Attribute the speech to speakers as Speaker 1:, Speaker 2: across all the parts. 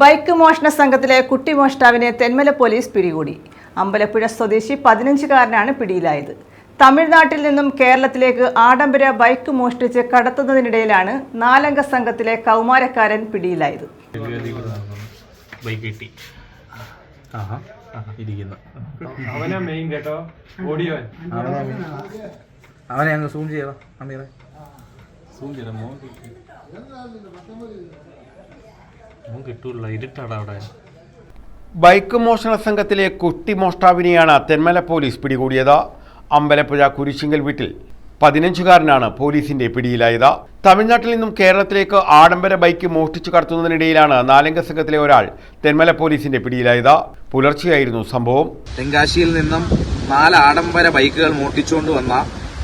Speaker 1: Bike മോഷണ സംഘത്തിലെ കുട്ടി മോഷ്ടാവിനെ തെന്മല പോലീസ് പിടികൂടി. അമ്പലപ്പുഴ സ്വദേശി പതിനഞ്ചുകാരനാണ് പിടിയിലായത്. തമിഴ്നാട്ടിൽ നിന്നും കേരളത്തിലേക്ക് ആഡംബര ബൈക്ക് മോഷ്ടിച്ച് കടത്തുന്നതിനിടയിലാണ് നാലംഗ സംഘത്തിലെ കൗമാരക്കാരൻ പിടിയിലായത്.
Speaker 2: അവനാ മെയിൻ കേട്ടോ. ഓടിയവൻ
Speaker 3: അവനെ അങ്ങ് സൂം അമീറെ.
Speaker 2: സൂം മോൻ.
Speaker 3: കിട്ടൂല ഇരുട്ടാടാ അവിടെ.
Speaker 4: ബൈക്ക് മോഷണ സംഘത്തിലെ കുട്ടി മോഷ്ടാവിനെയാണ് തെന്മല പോലീസ് പിടികൂടിയത്. അമ്പലപ്പുഴ കുരിശിങ്കൽ വീട്ടിൽ പതിനഞ്ചുകാരനാണ് പോലീസിന്റെ പിടിയിലായത്. തമിഴ്നാട്ടിൽ നിന്നും കേരളത്തിലേക്ക് ആഡംബര ബൈക്ക് മോഷ്ടിച്ചു കടത്തുന്നതിനിടയിലാണ് നാലംഗ സംഘത്തിലെ ഒരാൾ തെന്മല പോലീസിന്റെ പിടിയിലായത്. പുലർച്ചെയായിരുന്നു സംഭവം.
Speaker 5: തെങ്കാശിയിൽ നിന്നും നാല് ആഡംബര ബൈക്കുകൾ മോഷ്ടിച്ചുകൊണ്ട് വന്ന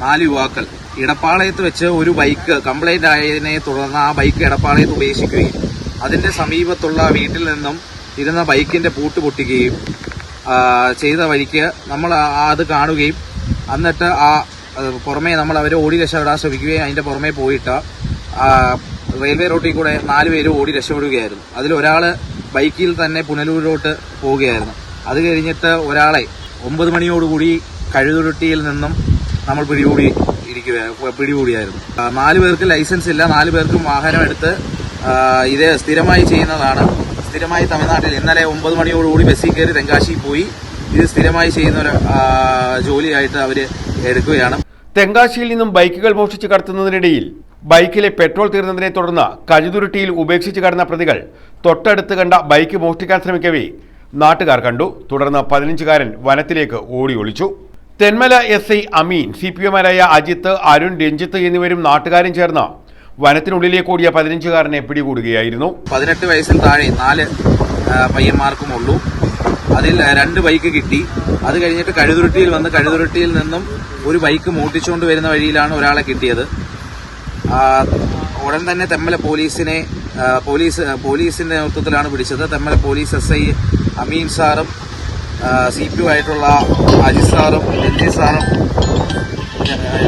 Speaker 5: നാല് യുവാക്കൾ ഇടപ്പാളയത്ത് വെച്ച് ഒരു ബൈക്ക് കംപ്ലൈന്റ് ആയതിനെ തുടർന്ന് ആ ബൈക്ക് ഇടപ്പാളയത്ത് ഉപേക്ഷിക്കുകയും അതിന്റെ സമീപത്തുള്ള വീട്ടിൽ നിന്നും ഇരുന്ന ബൈക്കിന്റെ പൂട്ട് പൊട്ടിക്കുകയും ചെയ്ത വഴിക്ക് നമ്മൾ അത് കാണുകയും എന്നിട്ട് ആ പുറമേ നമ്മൾ അവരെ ഓടി രക്ഷപ്പെടാൻ ശ്രമിക്കുകയും അതിന്റെ പുറമേ പോയിട്ട് റെയിൽവേ റോട്ടിൽ കൂടെ നാല് പേര് ഓടി രക്ഷപ്പെടുകയായിരുന്നു. അതിൽ ഒരാൾ ബൈക്കിൽ തന്നെ പുനലൂരിലോട്ട് പോവുകയായിരുന്നു. അത് കഴിഞ്ഞിട്ട് ഒരാളെ ഒമ്പത് മണിയോടുകൂടി കഴുതുരുട്ടിയിൽ നിന്നും നമ്മൾ പിടികൂടി ഇരിക്കുക പിടികൂടിയായിരുന്നു. നാല് പേർക്ക് ലൈസൻസ് ഇല്ല. നാല് പേർക്കും വാഹനം എടുത്ത് ഇത് സ്ഥിരമായി ചെയ്യുന്നതാണ്. സ്ഥിരമായി തമിഴ്നാട്ടിൽ ഇന്നലെ ഒമ്പത് മണിയോടുകൂടി ബസ്സിൽ കയറി തെങ്കാശി പോയി. ഇത് സ്ഥിരമായി ചെയ്യുന്ന ഒരു ജോലിയായിട്ട് അവർ എടുക്കുകയാണ്.
Speaker 4: തെങ്കാശിയിൽ നിന്നും ബൈക്കുകൾ മോഷ്ടിച്ച് കടത്തുന്നതിനിടയിൽ ബൈക്കിലെ പെട്രോൾ തീർന്നതിനെ തുടർന്ന് കഴുതുരുട്ടിയിൽ ഉപേക്ഷിച്ച് കടന്ന പ്രതികൾ തൊട്ടടുത്ത് കണ്ട ബൈക്ക് മോഷ്ടിക്കാൻ ശ്രമിക്കവേ നാട്ടുകാർ കണ്ടു. തുടർന്ന് പതിനഞ്ചുകാരൻ വനത്തിലേക്ക് ഓടി ഒളിച്ചു. Thenmala S I Ameen C P എമാരായ Ajith Arun Ranjith എന്നിവരും നാട്ടുകാരും ചേർന്ന് വനത്തിനുള്ളിലേക്ക് ഓടിയ പതിനഞ്ചുകാരനെ പിടികൂടുകയായിരുന്നു.
Speaker 5: പതിനെട്ട് വയസ്സിൽ താഴെ നാല് പയ്യന്മാർക്കും ഉള്ളൂ അതിൽ രണ്ട് ബൈക്ക് കിട്ടി. അത് കഴിഞ്ഞിട്ട് കഴുതുരുട്ടിയിൽ വന്ന് കഴുതുരുട്ടിയിൽ നിന്നും ഒരു ബൈക്ക് മൂട്ടിച്ചുകൊണ്ട് വരുന്ന വഴിയിലാണ് ഒരാളെ കിട്ടിയത്. ഉടൻ തന്നെ തെമ്മല പോലീസിനെ പോലീസ് പോലീസിന്റെ നേതൃത്വത്തിലാണ് പിടിച്ചത്. Thenmala police S I Ameen സാറും സി പി ആയിട്ടുള്ള അജിത് സാറും രഞ്ജിത് സാറും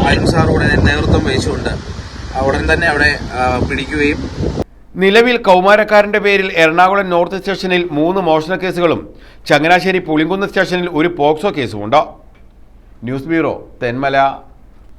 Speaker 5: അരുൺ സാറും ഉടനെ നേതൃത്വം വഹിച്ചുകൊണ്ട് ഉടൻ തന്നെ അവിടെ പിടിക്കുകയും.
Speaker 4: നിലവിൽ കൗമാരക്കാരന്റെ പേരിൽ എറണാകുളം നോർത്ത് സ്റ്റേഷനിൽ മൂന്ന് മോഷണ കേസുകളും ചങ്ങനാശ്ശേരി പുളിങ്കുന്ന് സ്റ്റേഷനിൽ ഒരു പോക്സോ കേസുമുണ്ട്. News bureau Thenmala.